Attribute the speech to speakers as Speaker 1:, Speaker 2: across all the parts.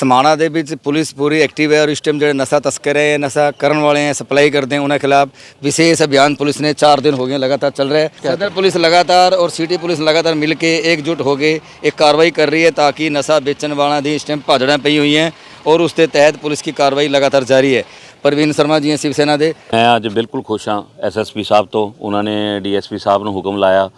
Speaker 1: ਸਮਾਣਾ ਦੇ ਵਿੱਚ ਪੁਲਿਸ ਪੂਰੀ ਐਕਟਿਵ ਹੈ ਔਰ ਇਸ ਟਾਈਮ ਜਿਹੜੇ ਨਸ਼ਾ ਤਸਕਰ ਹੈ ਨਸ਼ਾ ਕਰਨ ਵਾਲੇ ਹੈ ਸਪਲਾਈ ਕਰਦੇ ਹੈ, ਉਹਨਾਂ ਖਿਲਾਫ ਵਿਸ਼ੇਸ਼ ਅਭਿਆਨ ਪੁਲਿਸ ਨੇ 4 ਦਿਨ ਹੋ ਗਏ ਲਗਾਤਾਰ ਚੱਲ ਰਿਹਾ रहा है सदर पुलिस लगातार और सिटी पुलिस लगातार ਹੋ ਕੇ ਇੱਕ ਕਾਰਵਾਈ ਕਰ ਰਹੀ ਹੈ ਤਾਂ ਕਿ ਨਸ਼ਾ ਵੇਚਣ ਵਾਲਿਆਂ ਦੀ ਇਸ ਟਾਈਮ ਭਾਜੜਾਂ ਪਈ ਹੋਈਆਂ ਔਰ ਉਸ ਦੇ ਤਹਿਤ ਪੁਲਿਸ की ਕਾਰਵਾਈ ਲਗਾਤਾਰ ਜਾਰੀ ਹੈ। ਪ੍ਰਵੀਨ ਸ਼ਰਮਾ ਜੀ ਸਿਵ ਸੈਨਾ ਦੇ।
Speaker 2: ਮੈਂ ਅੱਜ ਬਿਲਕੁਲ ਖੁਸ਼ ਹਾਂ। ਐਸਐਸਪੀ ਸਾਹਿਬ ਤੋਂ ਉਹਨਾਂ ਨੇ ਡੀਐਸਪੀ ਸਾਹਿਬ ਨੂੰ ਹੁਕਮ ਲਾਇਆ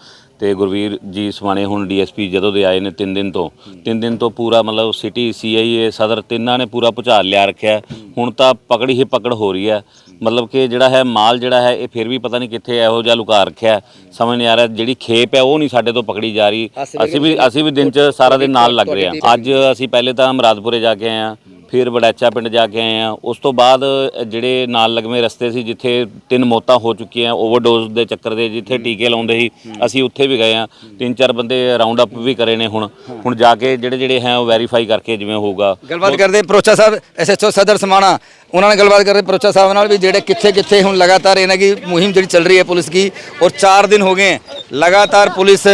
Speaker 2: ਤੇ ਗੁਰਵੀਰ ਜੀ ਸਮਾਣੇ ਹੁਣ ਡੀਐਸਪੀ ਜਦੋਂ ਦੇ ਆਏ ਨੇ 3 ਦਿਨ ਤੋਂ। 3 ਦਿਨ ਤੋਂ ਪੂਰਾ ਮਤਲਬ ਸਿਟੀ ਸੀਆਈਏ ਸਦਰ ਤਿੰਨਾਂ ਨੇ ਪੂਰਾ ਭੁਚਾਲ ਲਿਆ ਰੱਖਿਆ। ਹੁਣ ਤਾਂ ਪਕੜੀ ਹੀ ਪਕੜ ਹੋ ਰਹੀ ਹੈ। ਮਤਲਬ ਕਿ ਜਿਹੜਾ ਹੈ ਮਾਲ ਜਿਹੜਾ ਹੈ ਇਹ ਫਿਰ ਵੀ ਪਤਾ ਨਹੀਂ ਕਿੱਥੇ ਇਹੋ ਜਿਹਾ ਲੁਕਾ ਰੱਖਿਆ। ਸਮਝ ਨਹੀਂ ਆ ਰਿਹਾ ਜਿਹੜੀ ਖੇਪ ਹੈ ਉਹ ਨਹੀਂ ਸਾਡੇ ਤੋਂ ਪਕੜੀ ਜਾ ਰਹੀ। ਅਸੀਂ ਵੀ ਅਸੀਂ ਵੀ ਦਿਨ ਚ ਸਾਰਾ ਦਿਨ ਨਾਲ ਲੱਗ ਰਹੇ ਹਾਂ। ਅੱਜ ਅਸੀਂ ਪਹਿਲੇ ਤਾਂ ਮਰਾਦਪੁਰੇ ਜਾ ਕੇ ਆਏ ਹਾਂ। ਫਿਰ ਬੜੈਚਾ ਪਿੰਡ ਜਾ ਕੇ ਆਏ ਆ। ਉਸ ਤੋਂ ਬਾਅਦ ਜਿਹੜੇ ਨਾਲ ਲਗਵੇਂ ਰਸਤੇ ਸੀ ਜਿੱਥੇ ਤਿੰਨ ਮੌਤਾਂ ਹੋ ਚੁੱਕੀਆਂ ਓਵਰਡੋਜ਼ ਦੇ ਚੱਕਰ ਦੇ ਜਿੱਥੇ ਟੀਕੇ ਲਾਉਂਦੇ ਸੀ ਅਸੀਂ ਉੱਥੇ ਵੀ ਗਏ ਆ। ਤਿੰਨ ਚਾਰ ਬੰਦੇ ਰਾਉਂਡ ਅਪ ਵੀ ਕਰੇ ਨੇ ਹੁਣ। ਹੁਣ ਜਾ ਕੇ ਜਿਹੜੇ ਜਿਹੜੇ ਹੈ ਉਹ ਵੈਰੀਫਾਈ ਕਰਕੇ ਜਿਵੇਂ ਹੋਊਗਾ।
Speaker 1: ਗੱਲਬਾਤ ਕਰਦੇ ਪਰੋਚਾ ਸਾਹਿਬ ਐਸਐਚਓ ਸਦਰ ਸਮਾਣਾ। ਉਹਨਾਂ ਨਾਲ ਗੱਲਬਾਤ ਕਰਦੇ ਪਰੋਚਾ ਸਾਹਿਬ ਨਾਲ ਵੀ ਜਿਹੜੇ ਕਿੱਥੇ ਕਿੱਥੇ ਹੁਣ ਲਗਾਤਾਰ ਇਹਨਾਂ ਦੀ ਮੁਹਿੰਮ ਜਿਹੜੀ ਚੱਲ ਰਹੀ ਹੈ ਪੁਲਿਸ ਦੀ ਔਰ 4 ਦਿਨ ਹੋ ਗਏ ਲਗਾਤਾਰ ਪੁਲਿਸ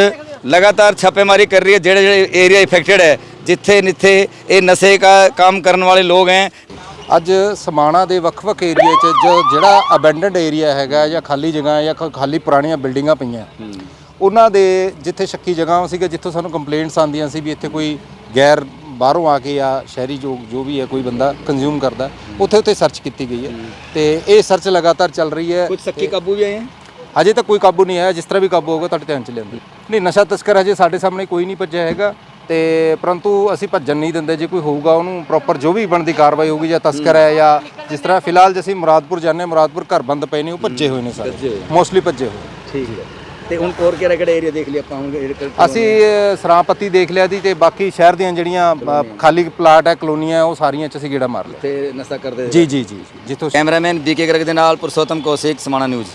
Speaker 1: ਲਗਾਤਾਰ ਛਾਪੇਮਾਰੀ ਕਰ ਰਹੀ ਹੈ ਜਿਹੜੇ ਜਿਹੜੇ ਏਰੀਆ ਇਫੈਕਟਡ ਹੈ। ਜਿੱਥੇ ਨਿੱਥੇ ਇਹ ਨਸ਼ੇ ਦਾ ਕੰਮ ਕਰਨ ਵਾਲੇ ਲੋਕ ਹੈ
Speaker 3: ਅੱਜ ਸਮਾਣਾ ਦੇ ਵੱਖ-ਵੱਖ ਏਰੀਏ 'ਚ ਜੋ ਜਿਹੜਾ ਅਬੈਂਡਨਡ ਏਰੀਆ ਹੈਗਾ ਜਾਂ ਖਾਲੀ ਜਗ੍ਹਾ ਹੈ ਜਾਂ ਖਾਲੀ ਪੁਰਾਣੀਆਂ ਬਿਲਡਿੰਗਾਂ ਪਈਆਂ। ਉਹਨਾਂ ਦੇ ਜਿੱਥੇ ਸ਼ੱਕੀ ਜਗ੍ਹਾ ਸੀਗਾ ਜਿੱਥੋਂ ਸਾਨੂੰ ਕੰਪਲੇਂਟਸ ਆਉਂਦੀਆਂ ਸੀ ਵੀ ਇੱਥੇ ਕੋਈ ਗੈਰ ਬਾਹਰੋਂ ਆ ਕੇ ਜਾਂ ਸ਼ਹਿਰੀ ਜੋ ਜੋ ਵੀ ਹੈ ਕੋਈ ਬੰਦਾ ਕੰਜ਼ਿਊਮ ਕਰਦਾ ਉੱਥੇ ਉੱਥੇ ਸਰਚ ਕੀਤੀ ਗਈ ਹੈ। ਤੇ ਇਹ ਸਰਚ ਲਗਾਤਾਰ ਚੱਲ ਰਹੀ ਹੈ
Speaker 1: ਕੁਝ ਸੱਕੀ ਕਾਬੂ ਵੀ ਆਏ ਹੈ?
Speaker 3: ਹਜੇ ਤੱਕ ਕੋਈ ਕਾਬੂ ਨਹੀਂ ਆਇਆ ਜਿਸ ਤਰ੍ਹਾਂ ਵੀ ਕਾਬੂ ਹੋਊਗਾ ਤੁਹਾਡੇ ਧਿਆਨ ਚ ਲਿਆਂਦੇ। ਨਹੀਂ ਨਸ਼ਾ ਤਸਕਰ ਹਜੇ ਸਾਡੇ ਸਾਹਮਣੇ ਕੋਈ ਨਹੀਂ ਭੱਜਿਆ ਹੈਗਾ। ਤੇ ਪਰੰਤੂ ਅਸੀਂ ਭੱਜਣ ਨਹੀਂ ਦਿੰਦੇ ਜੇ ਕੋਈ ਹੋਊਗਾ ਉਹਨੂੰ ਪ੍ਰੋਪਰ ਜੋ ਵੀ ਬਣਦੀ ਕਾਰਵਾਈ ਹੋਊਗੀ ਜਾਂ ਤਸਕਰ ਹੈ ਜਾਂ ਜਿਸ ਤਰ੍ਹਾਂ ਫਿਲਹਾਲ ਜੇ ਅਸੀਂ ਮੁਰਾਦਪੁਰ ਜਾਂਦੇ ਹਾਂ ਮੁਰਾਦਪੁਰ ਘਰ ਬੰਦ ਪਏ ਨੇ ਉਹ ਭੱਜੇ ਹੋਏ ਨੇ ਸਾਰੇ। ਮੋਸਟਲੀ ਭੱਜੇ ਹੋਏ।
Speaker 1: ਠੀਕ ਹੈ। ਤੇ ਹੁਣ ਹੋਰ ਕਿਹੜਾ ਕਿਹੜਾ ਏਰੀਆ ਦੇਖ ਲਿਆ ਆਪਾਂ? ਹੁਣ
Speaker 3: ਅਸੀਂ ਸਰਾਂਪਤੀ ਦੇਖ ਲਿਆ ਦੀ ਤੇ ਬਾਕੀ ਸ਼ਹਿਰ ਦੀਆਂ ਜਿਹੜੀਆਂ ਖਾਲੀ ਪਲਾਟ ਹੈ ਕਲੋਨੀਆਂ ਉਹ ਸਾਰੀਆਂ ਚ ਅਸੀਂ ਗੇੜਾ ਮਾਰ ਲਿਆ।
Speaker 1: ਤੇ ਨਸ਼ਾ ਕਰਦੇ
Speaker 3: ਜੀ ਜੀ ਜੀ ਜੀ, ਜਿੱਥੋਂ
Speaker 1: ਕੈਮਰਾਮੈਨ ਬੀਕੇ ਗਰਗ ਦੇ ਨਾਲ ਪੁਰਸ਼ੋਤਮ ਕੌਸ਼ਿਕ ਸਮਾਣਾ ਨਿਊਜ਼।